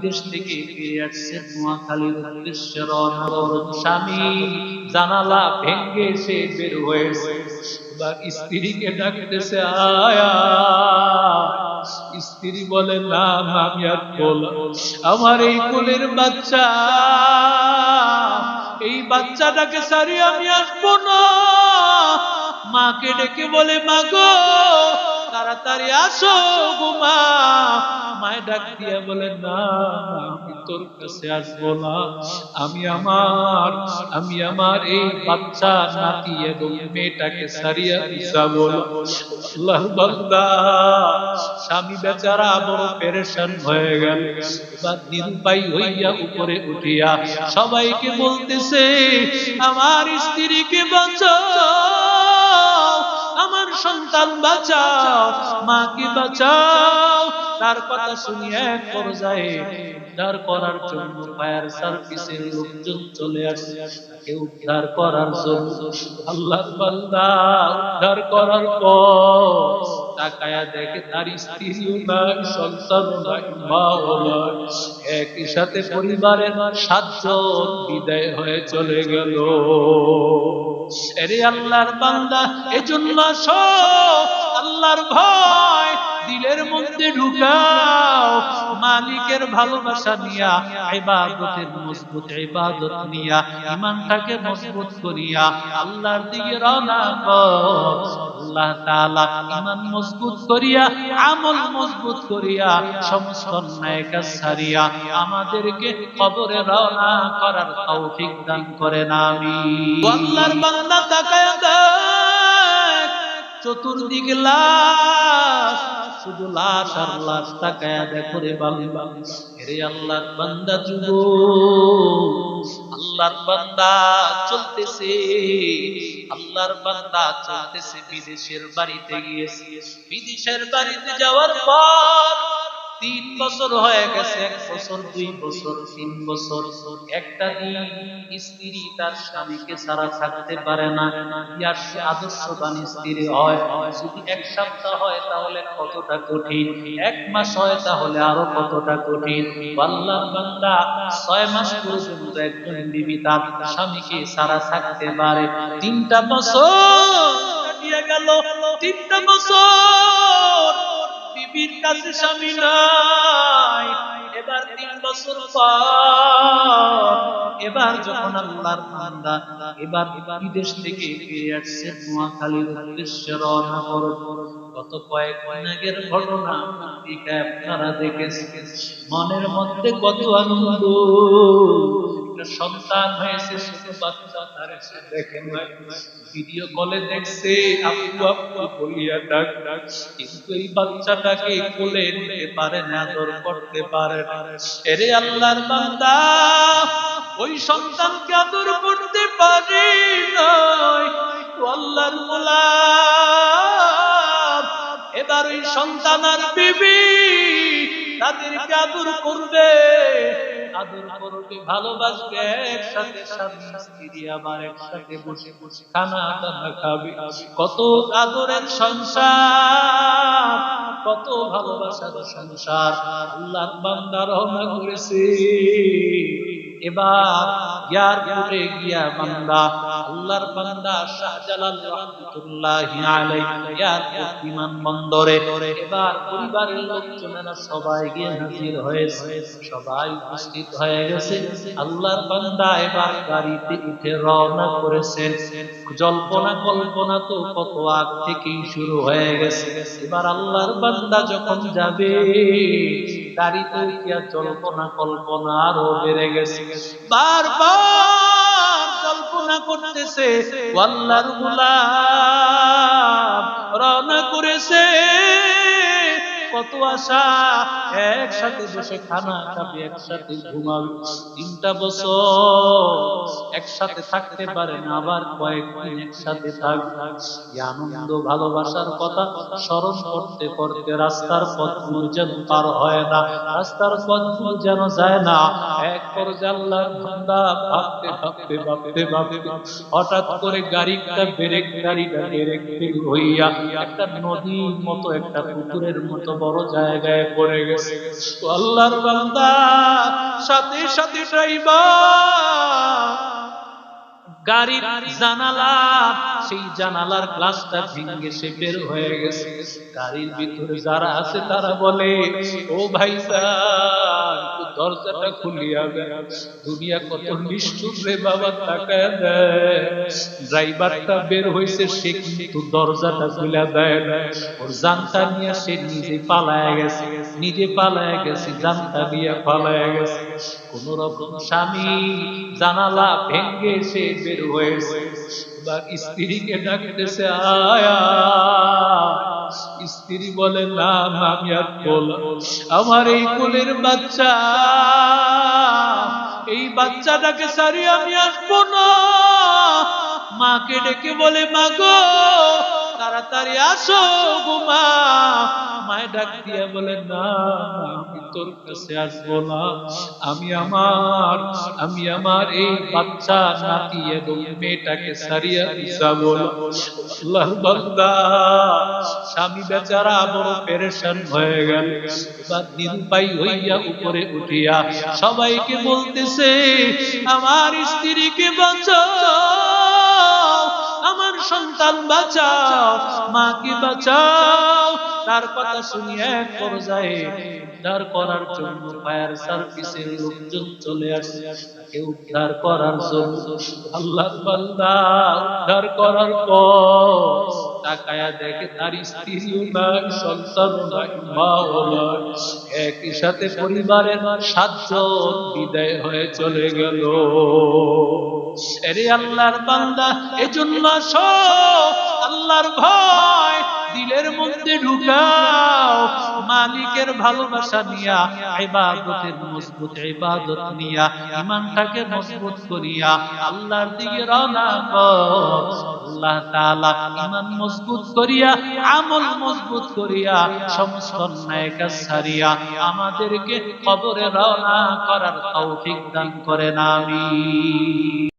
বিদেশ থেকে ফিরে আসছে নোয়াখালীর উদ্দেশ্যে রওনা স্বামী। জানালা ভেঙ্গে সে বের হয়েছে। এবার স্ত্রীকে ডাকতেছে, আয়া। স্ত্রী বলে, না আমি আর আমার এই কোলের বাচ্চা, এই বাচ্চাটাকে সারি আমি আসব না। মাকে ডেকে বলে, মা গো, তাড়াতাড়ি আসো গো মা ডাক দিয়ে বলে, না, আমি তোর কাছে আসব না। আমি আমার আমি আমার এই বাচ্চা, নাতি এবং মেয়েটাকে সারিয়া দিছা বলো স্বামী বেচারা বড় পেরেশান হয়ে গেল। এবার নিরুপায় হইয়া উপরে উঠিয়া সবাইকে বলতেছে, আমার স্ত্রীকে বাঁচাও। সন্তান বাঁচাও, মাকে বাঁচাও। তার কথা শুনি এক পর্যায়ে উদ্ধার করার জন্য ফায়ার সার্ভিসের লোকজন চলে আসে। তাকে উদ্ধার করার জন্য আল্লাহ বান্দা উদ্ধার করার পর তাকায়া দেখে তার স্ত্রীও নাই সন্তান নাই মাও নাই একই সাথে পরিবারের সাতজন বিদায় হয়ে চলে গেল। আল্লাহর বান্দা, এজন্য আল্লাহর ভয় দিলের মধ্যে ঢুকাও, মালিকের ভালোবাসা নিয়া, ইবাদতের মজবুত ইবাদত নিয়া ইমানটাকে মজবুত করিয়া আল্লাহর দিকে রওনা কর। আল্লাহ তাআলা ইমান মজবুত করিয়া, আমল মজবুত করিয়া সমস্ত অন্যায় কাজ ছাড়িয়া আমাদেরকে কবরে রওনা করার তৌফিক দান করেন, আমিন। আল্লাহর বান্দা তাকায়া দেখ, চতুর্দিকে লাশ শুধু লাশ আর লাশ তাকায়া দেখো রে বাবা রে আল্লাহর বান্দা যুব, আল্লাহর বান্দা চলতেছে, আল্লাহর বান্দা চলতেছে বিদেশের বাড়িতে গিয়েছে বিদেশের বাড়িতে যাওয়ার পর তিন বছর হয়ে গেছে, এক বছর, দুই বছর, তিন বছর। একটা দিন স্ত্রী তার স্বামীকে ছাড়া থাকতে পারে না। ইয়ার সে আদর্শবান স্ত্রী হয়। যদি এক সপ্তাহ হয় তাহলে কতটা কঠিন? এক মাস হয় তাহলে আরও কতটা কঠিন? আল্লাহ বান্দা ছয় মাস পর্যন্ত একজন বিবি তার স্বামীকে ছাড়া থাকতে পারে। তিনটা বছর কাটিয়ে গেল। তিনটা বছর বিবির কাছে স্বামী নাই। এবার তিন বছর এবার যখন আল্লাহর বান্দা এবার বিদেশ থেকে ফিরে আসছে নোয়াখালীর উদ্দেশ্যে রওনা করো গত কয়েক আগের ঘটনা আপনারা দেখেছেন। মনের মধ্যে কত আনন্দ সন্তান হয়েছে দেখেন ভিডিও কলে দেখছে আপু আপু বলিয়া ডাক ডাক। কিন্তু এই বাচ্চাটাকে কোলে নিতে পারে না, আদর করতে পারে না। এরে আল্লাহর বান্দা, ওই সন্তানকে আদর করতে পারি ও আল্লাহর গোলাম, এবার ওই সন্তান আর বিবি তাদেরকে আদর করবে আদর করবে ভালোবাসবে একসাথে স্বামী স্ত্রী, আবার একসাথে বসে বসে খানা দানা খাবে। কত আদরের সংসার, কত ভালোবাসার সংসার। আল্লাহ বান্দা রওনা করেছে। এবার এয়ারপোর্টে গিয়া বান্দা আল্লাহর বান্দা শাহজালাল আলাইহি এবার পরিবারের লোকজনেরা সবাই গিয়ে হাজির হয়েছে সবাই উপস্থিত হয়ে গেছে। আল্লাহর বান্দা এবার গাড়িতে উঠে রওনা করেছেন জল্পনা কল্পনা তো কত আগ থেকেই শুরু হয়ে গেছে। এবার আল্লাহর বান্দা যখন যাবে, গাড়িতে উঠিয়া জল্পনা কল্পনা আরও বেড়ে গেছে। বারবার কল্পনা করতেছে আল্লাহর গুলাম রওনা করেছে। কত আশা? একসাথে বসে খানা খাবে, একসাথে ঘুমাবে। তিনটা বছর একসাথে থাকতে পারে না আবার কয়েকদিন একসাথে থাকবে আনন্দ, ভালোবাসার কথা স্মরণ করতে করতে রাস্তার পথগুলো যেন পার হয় না। রাস্তার পথগুলো যেন যায় না। এক পর্যায়ে আল্লাহর বান্দা ভাবতে ভাবতে ভাবতে ভাবতে হঠাৎ করে গাড়িটা, ব্রেক গাড়িটা, ব্রেক হইয়া একটা নদীর মতো, একটা পুকুরের মতো বড় জায়গায় পড়ে গেছে। আল্লাহর বান্দা, সাথে সাথে ড্রাইভার, গাড়ির জানালা, সেই জানালার গ্লাসটা ভেঙে সে বের হয়ে গেছে। গাড়ির ভিতরে যারা আছে তারা বলে, ও ভাই দরজাটা খুলিয়া দেয়। দুনিয়া কত নিষ্ঠুর রে বাবা তাকায় দেয়। ড্রাইভারটা বের হয়েছে সে কিন্তু দরজাটা খুলে দেয় না। ওর জানটা নিয়ে সে নিজে পালায় গেছে, নিজে পালায় গেছে জানটা নিয়ে পালায় গেছে। কোন রকম স্বামী জানালা ভেঙ্গে সে বের হয়েছে। এবার স্ত্রীকে ডাকতেছে, আয়া। স্ত্রী বলে, না আমি আর বললাম আমার এই কোলের বাচ্চা, এই বাচ্চাটাকে সারি আমি আসব না। মাকে ডেকে বলে, মা গো তাড়াতাড়ি আসো গো মা। মায় ডাক দিয়া বলে, না, আমি তোর কাছে আসব না। আমি আমার আমি আমার এই বাচ্চা, নাতি এবং মেয়েটাকে সারিয়া দিছা বলো বান্দা, স্বামী বেচারা বড় পেরেশান হয়ে গেল। বা নিরুপায় হইয়া উপরে উঠিয়া সবাইকে বলতেছে, আমার স্ত্রীকে বাঁচাও। সন্তান বাঁচাও, মাকে বাঁচাও। তার কথা শুনিয়ে এক পর্যায়ে উদ্ধার করার জন্য ফায়ার সার্ভিসের লোকজন চলে আসে। তাকে উদ্ধার করার জন্য আল্লাহ বান্দা উদ্ধার করার পর তাকায়া দেখে তার স্ত্রীও নাই সন্তানও নাই মাও নাই। একই সাথে পরিবারের সাতজন বিদায় হয়ে চলে গেল। এরে আল্লাহর বান্দা, এজন্য আল্লাহর ভয়, দিলের মধ্যে ঢুকাও, মালিকের ভালোবাসা নিয়া, ইবাদতের মজবুত ইবাদত নিয়া ইমানটাকে মজবুত করিয়া আল্লাহর দিকে রওনা কর। আল্লাহ তাআলা ইমান মজবুত করিয়া, আমল মজবুত করিয়া সমস্ত অন্যায় কাজ ছাড়িয়া আমাদেরকে কবরে রওনা করার তৌফিক দান করেন, আমিন।